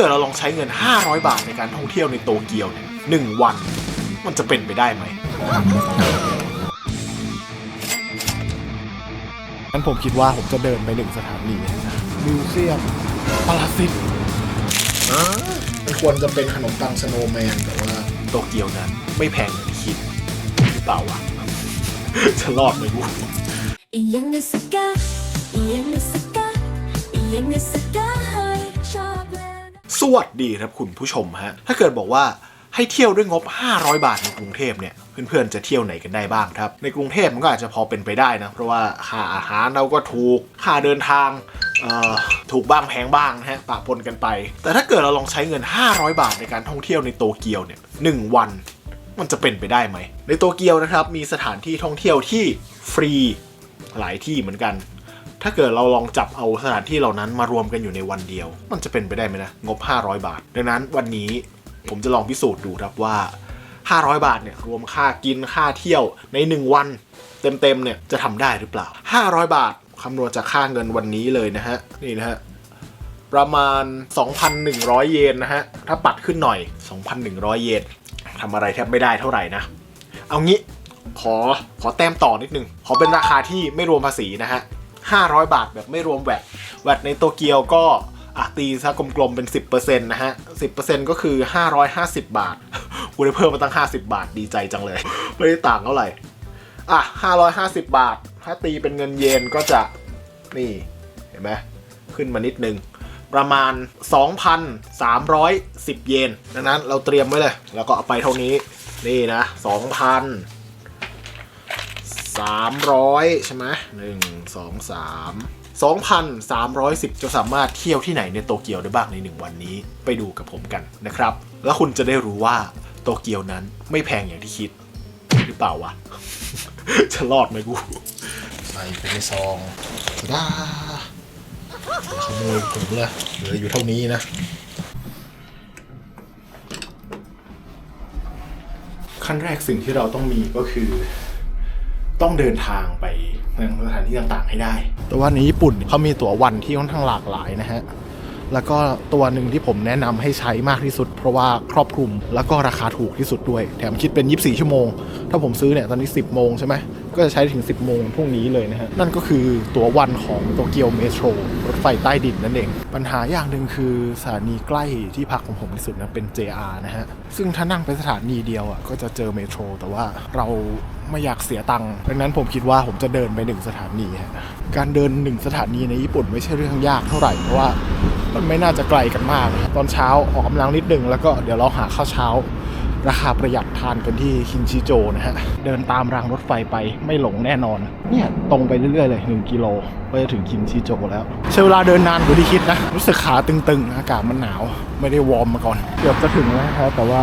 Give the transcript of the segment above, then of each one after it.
เกิดเราลองใช้เงิน 500 บาทในการท่องเที่ยวในโตเกียวเนี่ยหนึ่งวัน มันจะเป็นไปได้ไหมงั้นผมคิดว่าผมจะเดินไปหนึ่งสถานีมิวเซียมปาราสิตมันควรจะเป็นขนมปังสโนว์แมนแต่ว่าโตเกียวนั้นไม่แพงอย่างที่คิดหรือเปล่าวะ จะรอดไหมกู อียังนึกสกาอียังนึกสกาอียังนึกสกาให้ชอบแล้ว สวัสดีครับคุณผู้ชมฮะ ถ้าเกิดบอกว่าให้เที่ยวด้วยงบ 500 บาทในกรุงเทพเนี่ยเพื่อนๆจะเที่ยวไหนกันได้บ้างครับ ในกรุงเทพมันก็อาจจะพอเป็นไปได้นะ เพราะว่าค่าอาหารเราก็ถูกค่าเดินทางถูกบ้างแพงบ้างนะฮะปะปนกันไป แต่ถ้าเกิดเราลองใช้เงิน 500 บาทในการท่องเที่ยวในโตเกียวเนี่ยหนึ่งวันมันจะเป็นไปได้ไหม ในโตเกียวนะครับมีสถานที่ท่องเที่ยวที่ฟรีหลายที่เหมือนกัน ถ้าเกิดเราลองจับเอาสถานที่เหล่านั้นมารวมกันอยู่ในวันเดียว มันจะเป็นไปได้ไหมนะงบ 500 บาท ดังนั้นวันนี้ผมจะลองพิสูจน์ดูครับว่า 500 บาทเนี่ยรวมค่ากินค่าเที่ยวใน 1 วัน เต็มๆเนี่ยจะทำได้หรือเปล่า 500 บาทคำนวณจากค่าเงินวันนี้เลยนะฮะนี่นะฮะประมาณ 2,100 เยนนะฮะถ้าปัดขึ้นหน่อย 2,100 เยนทำอะไรแทบไม่ได้เท่าไหร่นะ เอางี้ขอขอแต้มต่อนิดนึง ขอเป็นราคาที่ไม่รวมภาษีนะฮะ 500 บาทแบบไม่รวมแวดแวดในโตเกียวก็อะตีซะกลมๆเป็น 10%นะฮะ 10%ก็คือ 550 บาทกูได้เพิ่มมาตั้ง 50 บาทดีใจจังเลย ไม่ได้ต่างเท่าไหร่ อะ 550 บาท ถ้าตีเป็นเงินเยนก็จะนี่เห็นไหมขึ้นมานิดนึง ประมาณ 2,310 เยนดังนั้นเราเตรียมไว้เลย แล้วก็เอาไปเท่านี้ นี่นะ 2,000 300ใช่ไหมหนึ่งสองสาม2,310 จะสามารถเที่ยวที่ไหนในโตเกียวได้บ้างในหนึ่งวันนี้ ไปดูกับผมกันนะครับ แล้วคุณจะได้รู้ว่าโตเกียวนั้นไม่แพงอย่างที่คิด หรือเปล่าวะ จะรอดไหมกู ใส่ไปในซองด้าขโมยผมเลยเหลืออยู่เท่านี้นะ ขั้นแรกสิ่งที่เราต้องมีก็คือ ต้องเดินทางไปยังสถานที่ต่างๆ ให้ได้ แต่ว่าในญี่ปุ่นเขามีตั๋ววันที่ค่อนข้างหลากหลายนะฮะ แล้วก็ตัวหนึ่งที่ผมแนะนำให้ใช้มากที่สุด เพราะว่าครอบคลุมแล้วก็ราคาถูกที่สุดด้วย แถมคิดเป็น 24 ชั่วโมง ถ้าผมซื้อเนี่ยตอนนี้ 10 โมงใช่ไหมก็จะใช้ถึง 10 โมงพรุ่งนี้เลยนะฮะ นั่นก็คือตั๋ววันของโตเกียวเมโทรรถไฟใต้ดินนั่นเอง ปัญหาอย่างหนึ่งคือสถานีใกล้ที่พักของผมที่สุดนะเป็น JR นะฮะ ซึ่งถ้านั่งไปสถานีเดียวอะก็จะเจอเมโทรแต่ว่าเราไม่อยากเสียตังค์ดังนั้นผมคิดว่าผมจะเดินไปหนึ่งสถานีฮะการเดินหนึ่งสถานีในญี่ปุ่นไม่ใช่เรื่องยากเท่าไหร่เพราะว่า มันไม่น่าจะไกลกันมาก ตอนเช้าออกกำลังนิดนึงแล้วก็เดี๋ยวเราหาข้าวเช้า ราคาประหยัดทานกันที่คินชิโจนะฮะ เดินตามรางรถไฟไปไม่หลงแน่นอน เนี่ยตรงไปเรื่อยๆเลย 1 กิโลก็จะถึงคินชิโจแล้ว ใช้เวลาเดินนานกว่าที่คิดนะ รู้สึกขาตึงๆ อากาศมันหนาว ไม่ได้วอร์มมาก่อน เกือบจะถึงแล้วครับแต่ว่า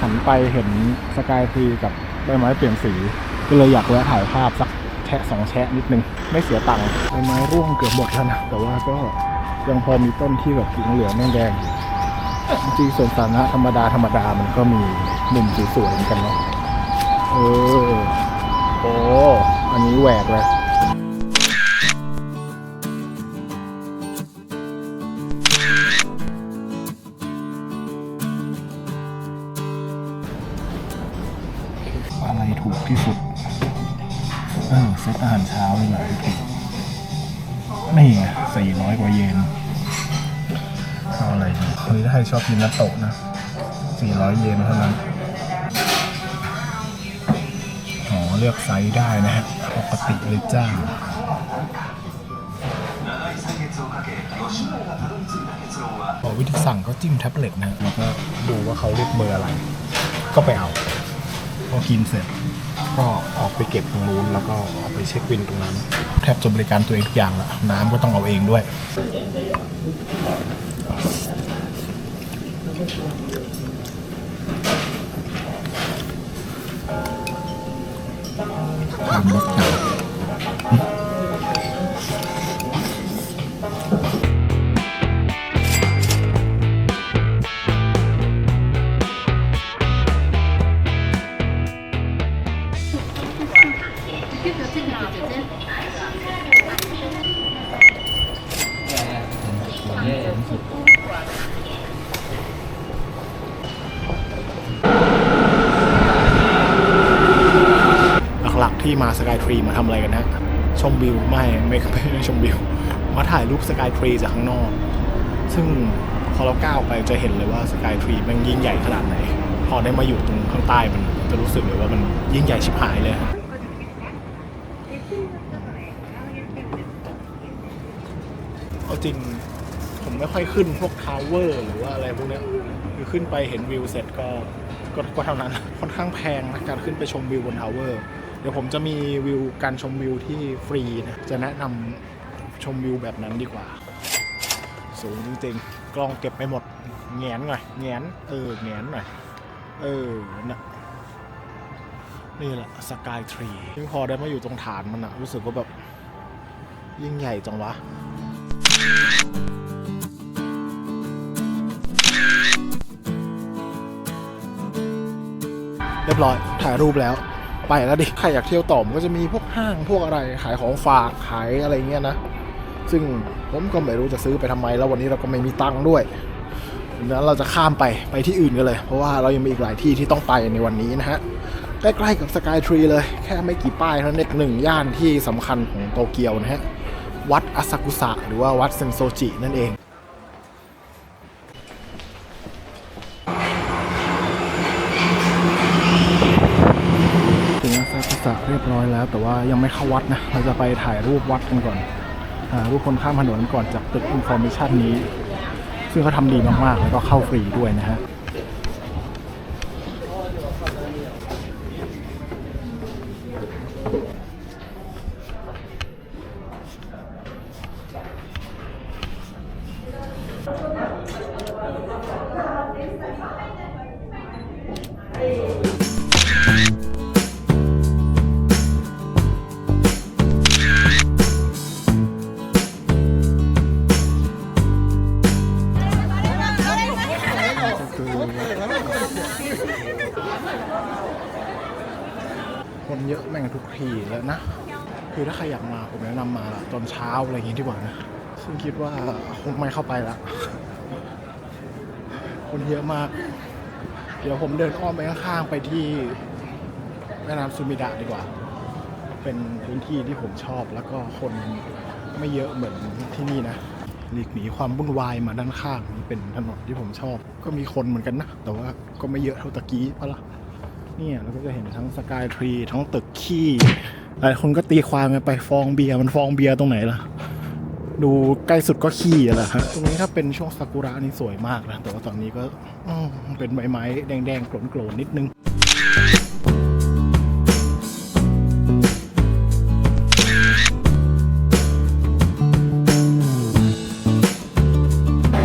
หันไปเห็นสกายทรีกับใบไม้เปลี่ยนสี ก็เลยอยากแวะถ่ายภาพสักแชะสองแชะนิดนึง ไม่เสียตังค์ใบไม้ร่วงเกือบหมดแล้วนะแต่ว่าก็ ยังพอมีต้นที่แบบเหลืองแดงๆอยู่จริงส่วนสาธารณะธรรมดาธรรมดามันก็มีมุมสวยๆเหมือนกันเนาะเออโอ้อันนี้แหวกเลยอะไรถูกที่สุด เออเซตอาหารเช้านี่แหละที่ถูกนี่ไง สี่ร้อยกว่าเยนเอาอะไรดีเฮ้ยถ้าใครชอบกินนัตโตะนะ 400 เยนเท่านั้นอ๋อเลือกไซส์ได้นะฮะปกติเลยจ้าบอกวิธีสั่งก็จิ้มแท็บเล็ตนะแล้วก็ดูว่าเขาเรียกเบอร์อะไร ก็ไปเอา พอกินเสร็จ ก็ออกไปเก็บตรงนู้นแล้วก็ออกไปเช็คบินตรงนั้น แทบจะบริการตัวเองทุกอย่างละน้ำก็ต้องเอาเองด้วยทำ ที่มาสกายทรีมาทำอะไรกันนะชมวิวไม่ไม่ไม่ชมวิว มาถ่ายรูปสกายทรีจากข้างนอก ซึ่งพอเราก้าวไปจะเห็นเลยว่าสกายทรีมันยิ่งใหญ่ขนาดไหน พอได้มาอยู่ตรงข้างใต้มันจะรู้สึกเลยว่ามันยิ่งใหญ่ชิบหายเลยเอาจริงผมไม่ค่อยขึ้นพวกทาวเวอร์หรือว่าอะไรพวกนี้คือขึ้นไปเห็นวิวเสร็จก็ก็เท่านั้นค่อนข้างแพงนะการขึ้นไปชมวิวบนทาวเวอร์ ดี๋ยวผมจะมีวิวการชมวิวที่ฟรีนะจะแนะนำชมวิวแบบนั้นดีกว่า สูงจริงๆ กล้องเก็บไปหมดแงนหน่อยแงนเออแงนหน่อยเออนะนี่แหละสกายทรีพอได้มาอยู่ตรงฐานมันอะรู้สึกว่าแบบ ยิ่งใหญ่จังวะเรียบร้อยถ่ายรูปแล้ว ไปแล้วดิ ใครอยากเที่ยวต่อมนก็จะมีพวกห้างพวกอะไรขายของฝากขายอะไรเงี้ยนะ ซึ่งผมก็ไม่รู้จะซื้อไปทำไม แล้ววันนี้เราก็ไม่มีตังค์ด้วยดังนั้นเราจะข้ามไปไปที่อื่นกันเลย เพราะว่าเรายังมีอีกหลายที่ที่ต้องไปในวันนี้นะฮะ ใกล้ๆกับสกายทรีเลย แค่ไม่กี่ป้ายเท่านั้นเองหนึ่งย่านที่สำคัญของโตเกียวนะฮะ วัดอาซากุสะหรือว่าวัดเซนโซจินั่นเองอาซากุสะเรียบร้อยแล้ ว่ายังไม่เข้าวัดนะ เราจะไปถ่ายรูปวัดกันก่อนอรูปคนข้ามถนนก่อนจากตึกอินฟอร์เมชันนี้ ซึ่งเขาทำดีมากๆ แล้วก็เข้าฟรีด้วยนะฮะ อนเช้าอะไรอย่างงี้ดีกว่านะ ซึ่งคิดว่าคงไม่เข้าไปละคนเยอะมาก เดี๋ยวผมเดินอ้อมไปข้างๆไปที่แม่น้ำซูมิดะดีกว่า เป็นพื้นที่ที่ผมชอบแล้วก็คนไม่เยอะเหมือนที่นี่นะหลีกหนีความวุ่นวายมาด้านข้างนี่เป็นถนนที่ผมชอบ ก็มีคนเหมือนกันนะ แต่ว่าก็ไม่เยอะเท่าตะกี้เพราะละเนี่ยเราก็จะเห็นทั้งสกายทรีทั้งตึกขี้หลายคนก็ตีความกันไปฟองเบียร์มันฟองเบียร์ตรงไหนล่ะ ดูใกล้สุดก็ขี้แหละฮะตรงนี้ถ้าเป็นช่วงซากุระนี่สวยมากนะ แต่ว่าตอนนี้ก็เป็นใบไม้แดงๆโกรนๆนิดนึง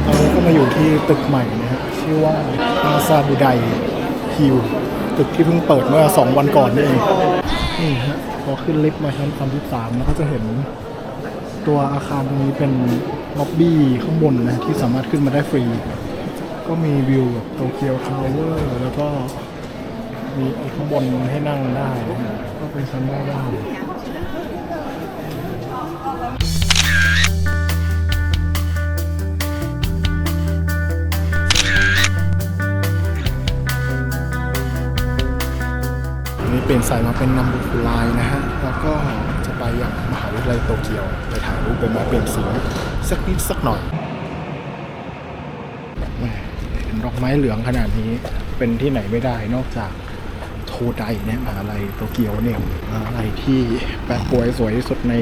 ตอนนี้ก็มาอยู่ที่ตึกใหม่นะฮะชื่อว่าอาซาบุไดฮิวตึกที่เพิ่งเปิดเมื่อ 2 วันก่อนนี่เองนี่ฮะพอขึ้นลิฟต์มาชั้น33แล้วก็จะเห็น ตัวอาคารตรงนี้เป็นล็อบบี้ข้างบนนะที่สามารถขึ้นมาได้ฟรี ก็มีวิวแบบโตเกียวทาวเวอร์แล้วก็มีข้างบนให้นั่งได้นะก็เป็นชั้นได้ได้นนี้เปลี่ยนสายมาเป็นนัมบุคุไลน์นะฮะ แล้วก็จะไปยัง วิทยาลัยโตเกียวไปถ่ายรูปเป็นมาเปลี่ยนสีสักนิดสักหน่อยแหม่เห็นดอกไม้เหลืองขนาดนี้เป็นที่ไหนไม่ได้นอกจากโทไดเนี่ยมหาลัยโตเกียวเนี่ยมหาลัยที่แปะป่วยสวยที่สุดใน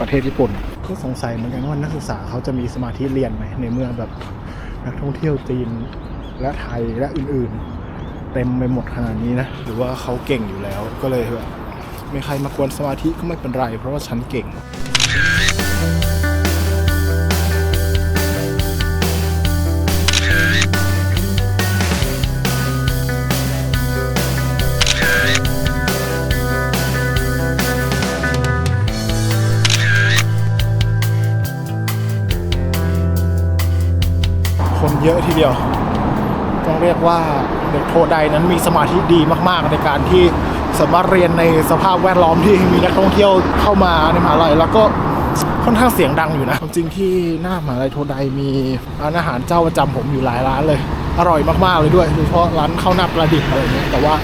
ประเทศญี่ปุ่นก็สงสัยเหมือนกันว่านักศึกษาเขาจะมีสมาธิเรียนไหมในเมื่อแบบนักท่องเที่ยวจีนและไทยและอื่นๆ เต็มไปหมดขนาดนี้นะ หรือว่าเขาเก่งอยู่แล้วก็เลยแบบ มีใครมากวนสมาธิก็ไม่เป็นไร เพราะว่าฉันเก่ง คนเยอะทีเดียว ต้องเรียกว่าเด็กโทไดนั้นมีสมาธิดีมาก ๆ ในการที่ สามารถเรียนในสภาพแวดล้อมที่มีนักท่องเที่ยวเข้ามาในมหาลัยแล้วก็ค่อนข้างเสียงดังอยู่นะความจริงที่หน้ามหาลัยโทไดมีร้านอาหารเจ้าประจำผมอยู่หลายร้านเลย อร่อยมากๆเลยด้วยโดยเฉพาะร้านข้าวหน้าปลาดิบอะไรเงี้ยแต่ว่า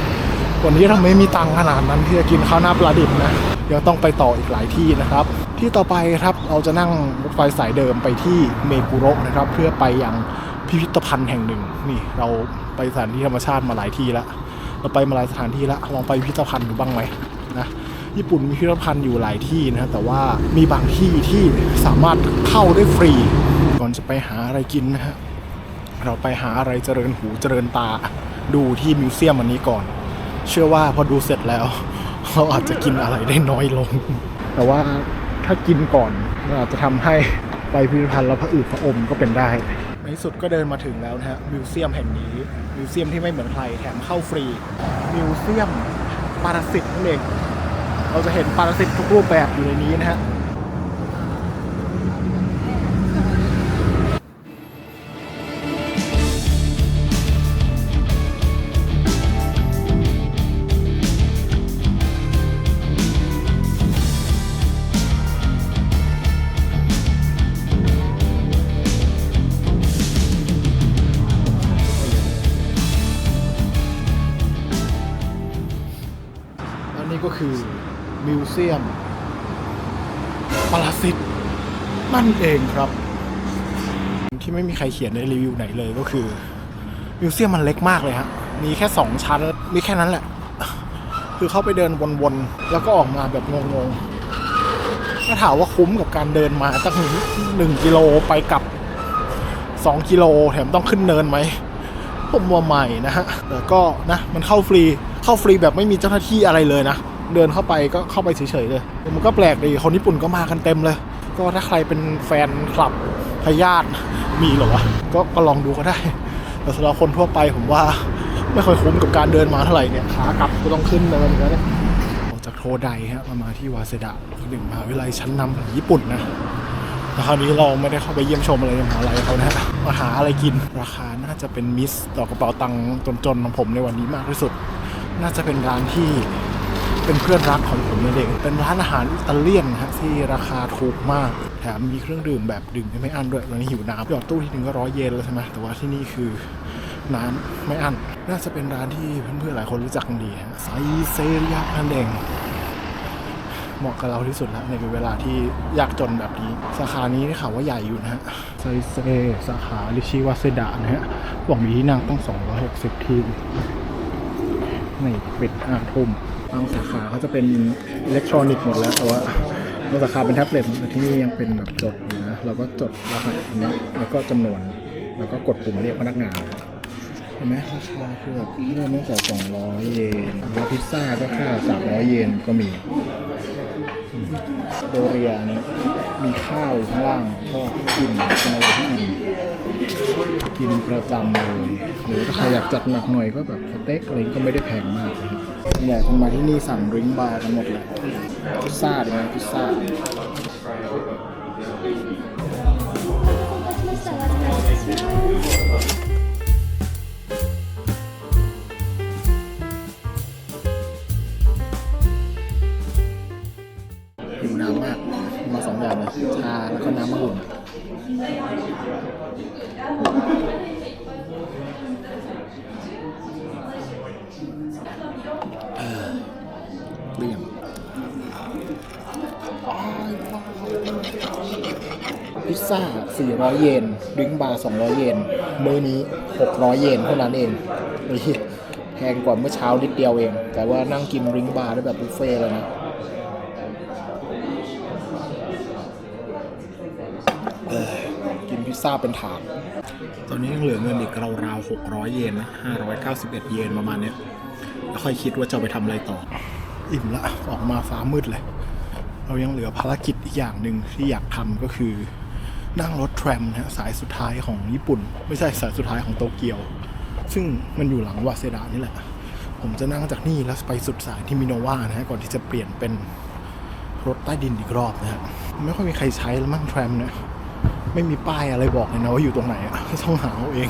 วันนี้เราไม่มีตังค์ขนาดนั้นที่จะกินข้าวหน้าปลาดิบนะเดี๋ยวต้องไปต่ออีกหลายที่นะครับ ที่ต่อไปครับเราจะนั่งรถไฟสายเดิมไปที่เมกุโระนะครับ เพื่อไปยังพิพิธภัณฑ์แห่งหนึ่งนี่เราไปสถานที่ธรรมชาติมาหลายที่แล้ว เราไปมาหลายสถานที่แล้วลองไปพิพิธภัณฑ์ดูบ้างไหมนะญี่ปุ่นมีพิพิธภัณฑ์อยู่หลายที่นะแต่ว่ามีบางที่ที่สามารถเข้าได้ฟรี ก่อนจะไปหาอะไรกินนะฮะเราไปหาอะไรเจริญหูเจริญตา ดูที่มิวเซียมอันนี้ก่อน เชื่อว่าพอดูเสร็จแล้วเราอาจจะกินอะไรได้น้อยลง แต่ว่าถ้ากินก่อนอาจจะทำให้ไปพิพิธภัณฑ์แล้วพระอืดพระอมก็เป็นได้ ในที่สุดก็เดินมาถึงแล้วนะฮะมิวเซียมแห่งนี้มิวเซียมที่ไม่เหมือนใครแถมเข้าฟรีมิวเซียมปารสิตนั่นเองเราจะเห็นปารสิตทุกรูปแบบอยู่ในนี้นะฮะและ นั่นเองครับ ที่ไม่มีใครเขียนในรีวิวไหนเลยก็คือมิวเซียมมันเล็กมากเลยฮะมีแค่สองชั้นมีแค่นั้นแหละ คือเข้าไปเดินวนๆ แล้วก็ออกมาแบบงงๆ ถ้าถามว่าคุ้มกับการเดินมาตั้งหนึ่งกิโลไปกลับสองกิโลแถมต้องขึ้นเนินไหมผมว่าใหม่นะฮะแต่ก็นะมันเข้าฟรีเข้าฟรีแบบไม่มีเจ้าหน้าที่อะไรเลยนะ เดินเข้าไปก็เข้าไปเฉยๆเลย มันก็แปลกดีคนญี่ปุ่นก็มากันเต็มเลย ก็ถ้าใครเป็นแฟนคลับพยาธิมีหรอวะก็ก็ลองดูก็ได้ แต่สำหรับคนทั่วไปผมว่าไม่ค่อยคุ้มกับการเดินมาเท่าไหร่เนี่ยขากลับก็ต้องขึ้นเนินแล้เนี่ยออกจากโทไดฮะมามาที่วาเซดะอีกหนึ่งมหาวิทยาลัยชั้นนำของญี่ปุ่นนะแล้วคราวนี้เราไม่ได้เข้าไปเยี่ยมชมอะไรมหาลัยเขานะมาหาอะไรกินราคาน่าจะเป็นมิสต่อกระเป๋าตังค์จนๆของผมในวันนี้มากที่สุด น่าจะเป็นร้านที่ เป็นเพื่อนรักของผมนั่นเองเป็นร้านอาหารอิตาเลียนนะฮะที่ราคาถูกมาก แถมมีเครื่องดื่มแบบดื่มไม่อั้นด้วยตอนนี้หิวน้ำหยอดตู้ที่หนึ่งก็ร้อยเยนแล้วใช่ไหมแต่ว่าที่นี่คือน้ำไม่อั้น น่าจะเป็นร้านที่เพื่อนๆหลายคนรู้จักกันดีฮะไซเซเรียนั่นเองเหมาะกับเราที่สุดแล้วในเวลาที่ยากจนแบบนี้ สาขานี้ได้ข่าวว่าใหญ่อยู่นะฮะไซเซสาขาลิชิวาเซดะนะฮะบอกมีที่นั่งต้อง260 ที่นี่ปิดห้าทุ่ม บางสาขาเขาจะเป็นอิเล็กทรอนิกส์หมดแล้วแต่ว่าบางสาขาเป็นแท็บเล็ตแต่ที่นี่ยังเป็นแบบจดอยู่นะเราก็จดรหัสอันนี้แล้วก็จำนวน แล้วก็กดปุ่มเรียกพนักงานเห็นไหมราคาคือแบบเริ่มตั้งแต่200 เยนแล้วพิซซ่าก็แค่300 เยนก็มีโดเรียเนี่ยมีข้าวข้างล่างก็อิ่มเป็นอะไรที่อิ่มกินประจำเลย หรือถ้าใครอยากจัดหนักหน่อยก็แบบสเต็กอะไรก็ไม่ได้แพงมากนะครับ ส่วนใหญ่คนมาที่นี่สั่งริงบาร์กันหมดเลยพิซซ่าดีไหมพิซซ่า ซซ่า 400 เยนดริงบาร์ 200 เยนมื้อนี้ 600 เยนเท่านั้นเองแพงกว่าเมื่อเช้านิดเดียวเอง แต่ว่านั่งกินดริงบาร์ได้แบบบุฟเฟ่เลยนะกินพิซซ่าเป็นถาดตอนนี้ยังเหลือเงินอีกราวๆ600 เยนนะ 591 เยนประมาณเนี้ยแล้วค่อยคิดว่าจะไปทำอะไรต่อ อิ่มละ ออกมาฟ้ามืดเลย เรายังเหลือภารกิจอีกอย่างหนึ่งที่อยากทำก็คือ นั่งรถแทรมนะฮะสายสุดท้ายของญี่ปุ่น ไม่ใช่สายสุดท้ายของโตเกียว ซึ่งมันอยู่หลังวาเซดานี่แหละ ผมจะนั่งจากนี่แล้วไปสุดสายที่มิโนวานะฮะก่อนที่จะเปลี่ยนเป็นรถใต้ดินอีกรอบนะฮะไม่ค่อยมีใครใช้แล้วมั่งแทรมเนี่ยไม่มีป้ายอะไรบอกเลยนะว่าอยู่ตรงไหนอะต้องหาเอาเอง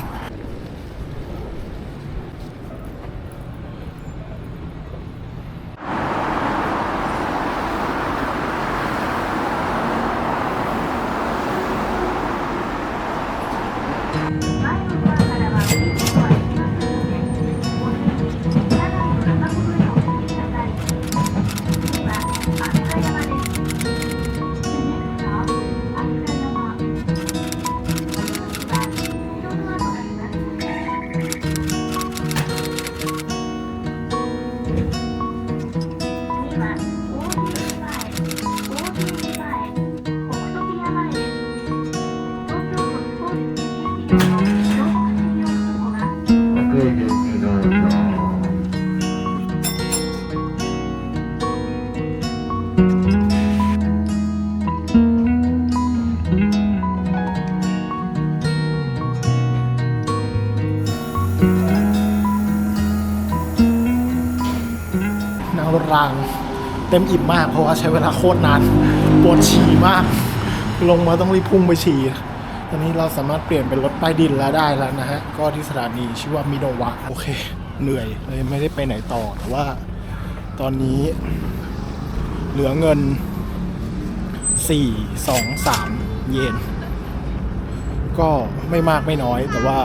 างเต็มอิ่มมาก เพราะว่าใช้เวลาโคตรนานปวดฉี่มาก ลงมาต้องรีบพุ่งไปฉี่ตอนนี้เราสามารถเปลี่ยนเป็นรถใต้ดินแล้วได้แล้วนะฮะ ก็ที่สถานีชื่อว่ามิโนวะโอเค เหนื่อยเลยไม่ได้ไปไหนต่อแต่ว่า ตอนนี้ เหลือเงิน 4 2 3 เยน ก็ไม่มากไม่น้อยแต่ว่า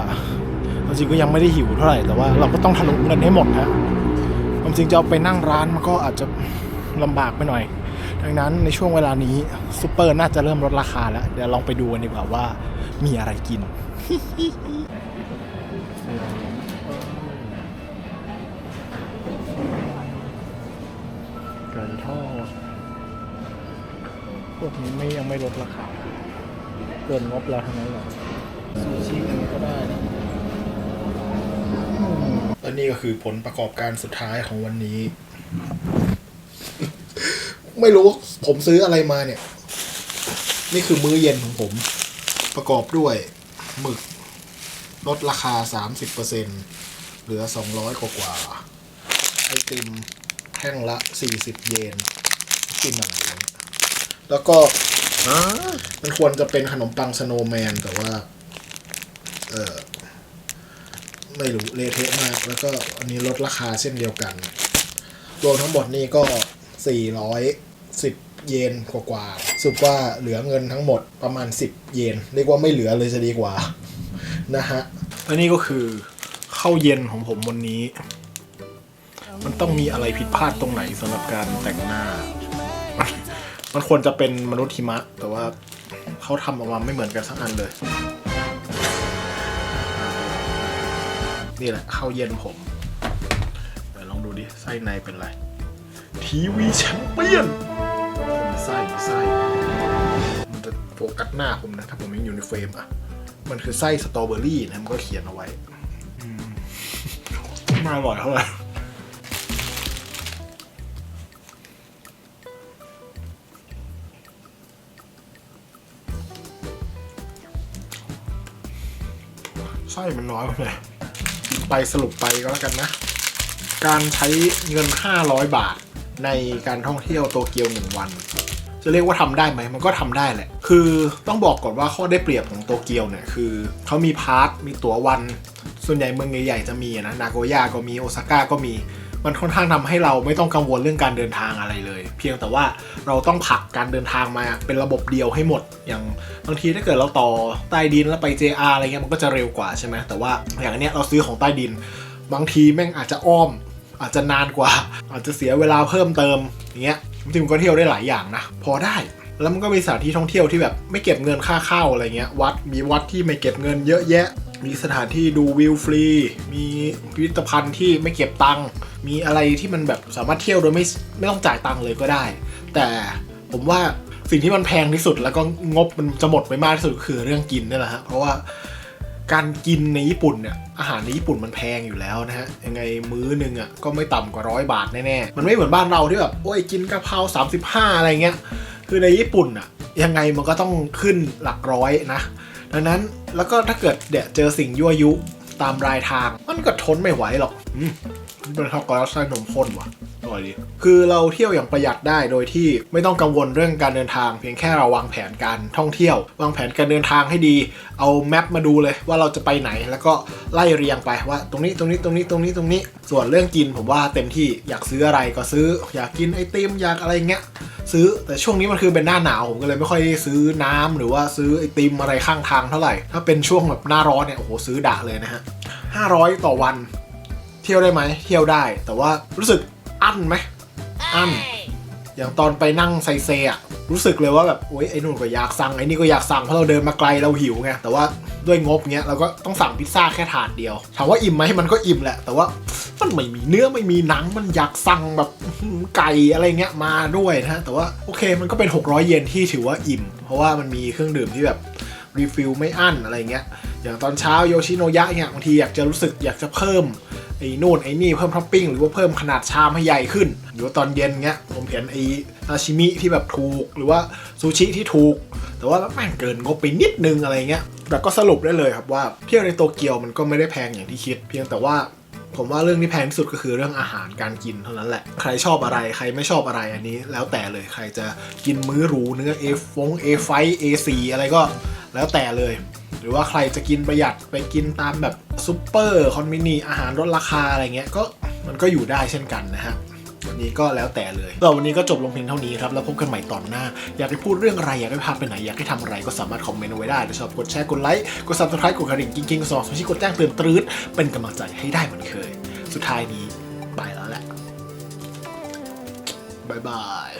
เอาจริงก็ยังไม่ได้หิวเท่าไหร่แต่ว่าเราก็ต้องทะลุเงินให้หมดนะ ความจริงจะเอาไปนั่งร้านมันก็อาจจะลำบากไปหน่อย ดังนั้นในช่วงเวลานี้ซูเปอร์น่าจะเริ่มลดราคาแล้ว เดี๋ยวลองไปดูกันดีกว่าว่ามีอะไรกินไก่ทอดพวกนี้ไม่ยังไม่ลดราคาเกินงบแล้วทั้งนั้นเลยซูชิอันนี้ก็ได้นะ และนี่ก็คือผลประกอบการสุดท้ายของวันนี้ ไม่รู้ผมซื้ออะไรมาเนี่ย นี่คือมื้อเย็นของผม ประกอบด้วยหมึก ลดราคา 30%เหลือ 200 กว่ากว่าไอติมแท่งละ 40 เยนกินอะไรวะเนี่ยแล้วก็มันควรจะเป็นขนมปังสโนว์แมนแต่ว่า เออ ไม่รู้เละเทะมาก แล้วก็อันนี้ลดราคาเช่นเดียวกัน รวมทั้งหมดนี่ก็ 410 เยนกว่าๆสรุปว่าเหลือเงินทั้งหมดประมาณ 10 เยน เรียกว่าไม่เหลือเลยจะดีกว่า นะฮะและนี่ก็คือข้าวเย็นของผมวันนี้ มันต้องมีอะไรผิดพลาดตรงไหนสำหรับการแต่งหน้า มันควรจะเป็นมนุษย์หิมะ แต่ว่าเขาทำออกมาไม่เหมือนกันสักอันเลย นี่แหละข้าวเย็นผมเดี๋ยวลองดูดิไส้ในเป็นไร ทีวีแชมเปี้ยนมีไส้มีไส้มันจะโฟกัสหน้าผมนะ ถ้าผมยังอยู่ในเฟรมอะ มันคือไส้สตรอเบอรี่นะมันก็เขียนเอาไว้มไม่อร่อยเท่าไหร่ไส้มันน้อยไปเลย ไปสรุปไปก็แล้วกันนะ การใช้เงิน 500 บาทในการท่องเที่ยวโตเกียวหนึ่งวัน จะเรียกว่าทำได้ไหมมันก็ทำได้แหละ คือต้องบอกก่อนว่าข้อได้เปรียบของโตเกียวเนี่ยคือเขามีพาร์ทมีตั๋ววัน ส่วนใหญ่เมืองใหญ่ๆจะมีนะนาโกย่าก็มีโอซาก้าก็มี มันค่อนข้างทำให้เราไม่ต้องกังวลเรื่องการเดินทางอะไรเลย เพียงแต่ว่าเราต้องผักการเดินทางมาเป็นระบบเดียวให้หมด อย่างบางทีถ้าเกิดเราต่อใต้ดินแล้วไป JR อะไรเงี้ยมันก็จะเร็วกว่าใช่ไหมแต่ว่าอย่างอันเนี้ยเราซื้อของใต้ดิน บางทีแม่งอาจจะอ้อม อาจจะนานกว่า อาจจะเสียเวลาเพิ่มเติมอย่างเงี้ยบางก็เที่ยวได้หลายอย่างนะพอได้แล้วมันก็มีสถานที่ท่องเที่ยวที่แบบไม่เก็บเงินค่าเข้าอะไรเงี้ยวัดมีวัดที่ไม่เก็บเงินเยอะแยะ มีสถานที่ดูวิวฟรี มีพิพิธภัณฑ์ที่ไม่เก็บตังค์ มีอะไรที่มันแบบสามารถเที่ยวโดยไม่ไม่ต้องจ่ายตังค์เลยก็ได้ แต่ผมว่าสิ่งที่มันแพงที่สุดแล้วก็งบมันจะหมดไปมากที่สุดคือเรื่องกินนี่แหละฮะ เพราะว่าการกินในญี่ปุ่นเนี่ยอาหารในญี่ปุ่นมันแพงอยู่แล้วนะฮะยังไงมื้อนึงอะก็ไม่ต่ำกว่าร้อยบาทแน่ๆมันไม่เหมือนบ้านเราที่แบบโอ้ยกินกะเพรา35 อะไรเงี้ยคือในญี่ปุ่นอะยังไงมันก็ต้องขึ้นหลักร้อยนะ ดังนั้นแล้วก็ถ้าเกิดเดี๋ยวเจอสิ่งยั่วยุตามรายทาง มันก็ทนไม่ไหวหรอกอืมเป็นช็อกโกแลตไส้นมข้นว่ะ่อยดีคือเราเที่ยวอย่างประหยัดได้โดยที่ไม่ต้องกังวลเรื่องการเดินทาง เพียงแค่เราวางแผนการท่องเที่ยว วางแผนการเดินทางให้ดี เอาแมปมาดูเลยว่าเราจะไปไหน แล้วก็ไล่เรียงไปว่า ตรงนี้ตรงนี้ตรงนี้ตรงนี้ตรงนี้ ส่วนเรื่องกินผมว่าเต็มที่อยากซื้ออะไรก็ซื้อ อยากกินไอติมอยากอะไรเงี้ยซื้อแต่ช่วงนี้มันคือเป็นหน้าหนาวผมก็เลยไม่ค่อยได้ซื้อน้ำหรือว่าซื้อไอติมอะไรข้างทางเท่าไหร่ ถ้าเป็นช่วงแบบหน้าร้อนเนี่ยโอ้โหซื้อดะเลยนะฮะห้าร้อยต่อวัน เที่ยวได้ไหมเที่ยวได้ แต่ว่ารู้สึก อั้นไหมอั้นอย่างตอนไปนั่งไซเซอะรู้สึกเลยว่าแบบโอ๊ยไอ้นู่นก็อยากสั่งไอ้นี่ก็อยากสั่งเพราะเราเดินมาไกลเราหิวไงแต่ว่าด้วยงบเงี้ยเราก็ต้องสั่งพิซซ่าแค่ถาดเดียวถามว่าอิ่มไหมมันก็อิ่มแหละ แต่ว่ามันไม่มีเนื้อไม่มีหนังมันอยากสั่งแบบไก่อะไรเงี้ยมาด้วยนะฮะแต่ว่าโอเคมันก็เป็น 600 เยนที่ถือว่าอิ่ม เพราะว่ามันมีเครื่องดื่มที่แบบรีฟิลไม่อั้นอะไรเงี้ยอย่างตอนเช้าโยชิโนยะเนี่ยบางทีอยากจะรู้สึกอยากจะเพิ่มไอ้นู่นไอ้นี่เพิ่มท็อปปิ้งหรือว่าเพิ่มขนาดชามให้ใหญ่ขึ้น หรือว่าตอนเย็นเงี้ยผมเห็นไอ้ซาชิมิที่แบบถูกหรือว่าซูชิที่ถูก แต่ว่าแม่งเกินงบไปนิดนึงอะไรเงี้ยแต่ก็สรุปได้เลยครับว่าเที่ยวในโตเกียวมันก็ไม่ได้แพงอย่างที่คิด เพียงแต่ว่าผมว่าเรื่องที่แพงที่สุดก็คือเรื่องอาหารการกินเท่านั้นแหละ ใครชอบอะไรใครไม่ชอบอะไรอันนี้ แล้วแต่เลยใครจะกินมื้อหรูเนื้อ A ฟง A ไฟ A4 อะไรก็แล้วแต่เลย หรือว่าใครจะกินประหยัดไปกินตามแบบ ซูเปอร์คอนมินีอาหารลดราคาอะไรเงี้ยก็มันก็อยู่ได้เช่นกันนะฮะวันนี้ก็แล้วแต่เลยแต่วันนี้ก็จบลงเพียงเท่านี้ครับ แล้วพบกันใหม่ตอนหน้า อยากให้พูดเรื่องอะไร อยากให้พาไปไหน อยากให้ทำอะไร ก็สามารถคอมเมนต์ไว้ได้ถ้าชอบกดแชร์ กดไลค์ กด subscribe กดกระดิ่งกิ๊งๆกดสองสมาชิกกดแจ้งเตือนตรืดเป็นกำลังใจให้ได้เหมือนเคย สุดท้ายนี้ ไปแล้วแหละบายบาย